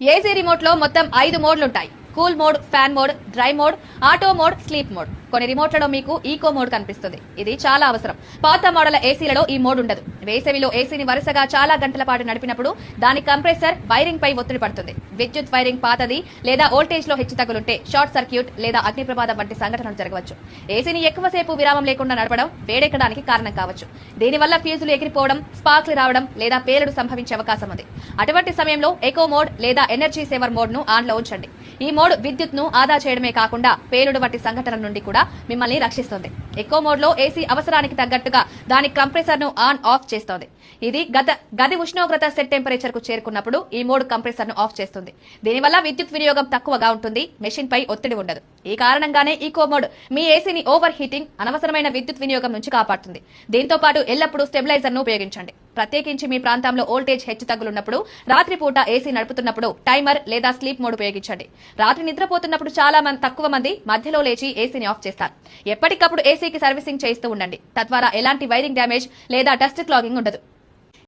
AC రిమోట్లో మొత్తం ఐదు మోడ్లుంటాయి. Cool mode fan mode dry mode auto mode sleep mode. కొన్ని రిమోట్లలో మీకు ఈకో మోడ్ కనిపిస్తుంది. ఇది చాలా అవసరం. పాత మోడల్ ఏసీలలో ఈ మోడ్ ఉండదు. వేసవిలో ఏసీని వరుసగా చాలా గంటల పాటు నడిపినప్పుడు దాని కంప్రెసర్ వైరింగ్ పై ఒత్తిడి పడుతుంది. విద్యుత్ వైరింగ్ పాతది లేదా వోల్టేజ్లో హెచ్చు తగులుంటే షార్ట్ సర్క్యూట్ లేదా అగ్ని ప్రమాదం వంటి సంఘటనలు జరగవచ్చు. ఏసీని ఎక్కువసేపు విరామం లేకుండా నడపడం వేడెక్కడానికి కారణం కావచ్చు. దీనివల్ల ఫ్యూజులు ఎగిరిపోవడం స్పార్క్లు రావడం లేదా పేలుడు సంభవించే అవకాశం ఉంది. అటువంటి సమయంలో ఎకో మోడ్ లేదా ఎనర్జీ సేవర్ మోడ్ను ఆన్లో ఉంచండి. ఈ మోడ్ విద్యుత్ను ఆదా చేయడమే కాకుండా పేలుడు వంటి సంఘటనల నుండి కూడా మిమ్మల్ని రక్షిస్తుంది. ఎక్కువ మోడ్లో ఏసీ అవసరానికి తగ్గట్టుగా దాని కంప్రెసర్ను ఆన్ ఆఫ్ చేస్తోంది. ఇది గత గది ఉష్ణోగ్రత సెట్ టెంపరేచర్కు చేరుకున్నప్పుడు ఈ మోడ్ కంప్రెసర్ను ఆఫ్ చేస్తుంది. దీనివల్ల విద్యుత్ వినియోగం తక్కువగా ఉంటుంది మెషిన్ పై ఒత్తిడి ఉండదు. ఈ కారణంగానే ఈకో మోడ్ మీ ఏసీని ఓవర్ హీటింగ్ అనవసరమైన విద్యుత్ వినియోగం నుంచి కాపాడుతుంది. దీంతో పాటు ఎల్లప్పుడూ స్టెబిలైజర్ను ఉపయోగించండి. ప్రత్యేకించి మీ ప్రాంతంలో ఓల్టేజ్ హెచ్చు తగ్గులున్నప్పుడు రాత్రిపూట ఏసీ నడుపుతున్నప్పుడు టైమర్ లేదా స్లీప్ మోడ్ ఉపయోగించండి. రాత్రి నిద్రపోతున్నప్పుడు చాలా మంది తక్కువ మంది మధ్యలో లేచి ఏసీని ఆఫ్ చేస్తారు. ఎప్పటికప్పుడు ఏసీకి సర్వీసింగ్ చేస్తూ ఉండండి. తద్వారా ఎలాంటి వైరింగ్ డ్యామేజ్ లేదా డస్ట్ క్లాగింగ్ ఉండదు.